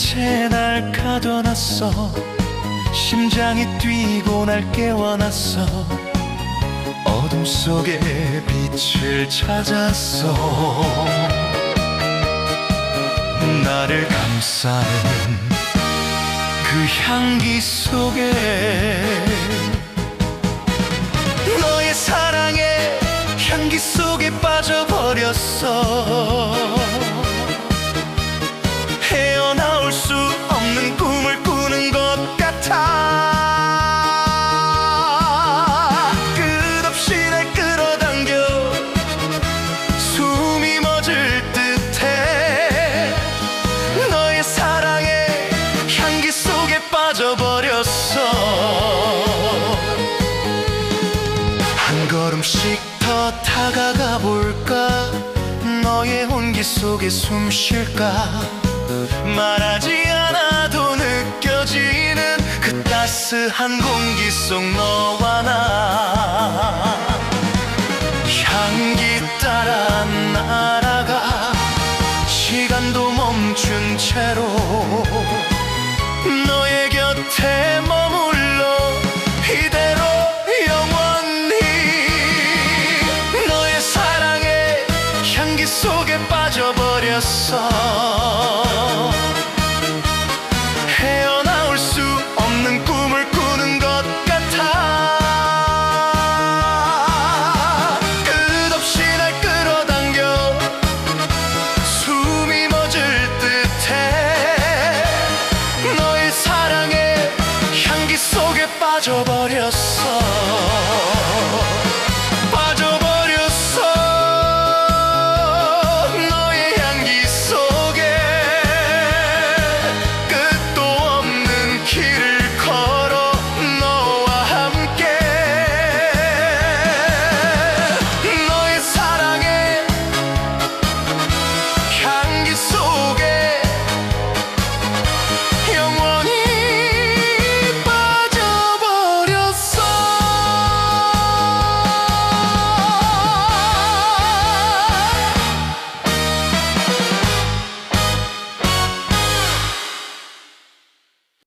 빛에 날 가둬놨어. 심장이 뛰고 날 깨워놨어. 어둠 속에 빛을 찾았어. 나를 감싸는 그 향기 속에 너의 사랑에 향기 속에 빠져버렸어 빠져버렸어. 한 걸음씩 더 다가가 볼까? 너의 온기 속에 숨 쉴까? 말하지 않아도 느껴지는 그 따스한 공기 속 너와 나. 향기 따라 날아가. 시간도 멈춘 채로 곁에 머물러 이대로 영원히 너의 사랑에 향기 속에 빠져버렸어 빠져버렸어.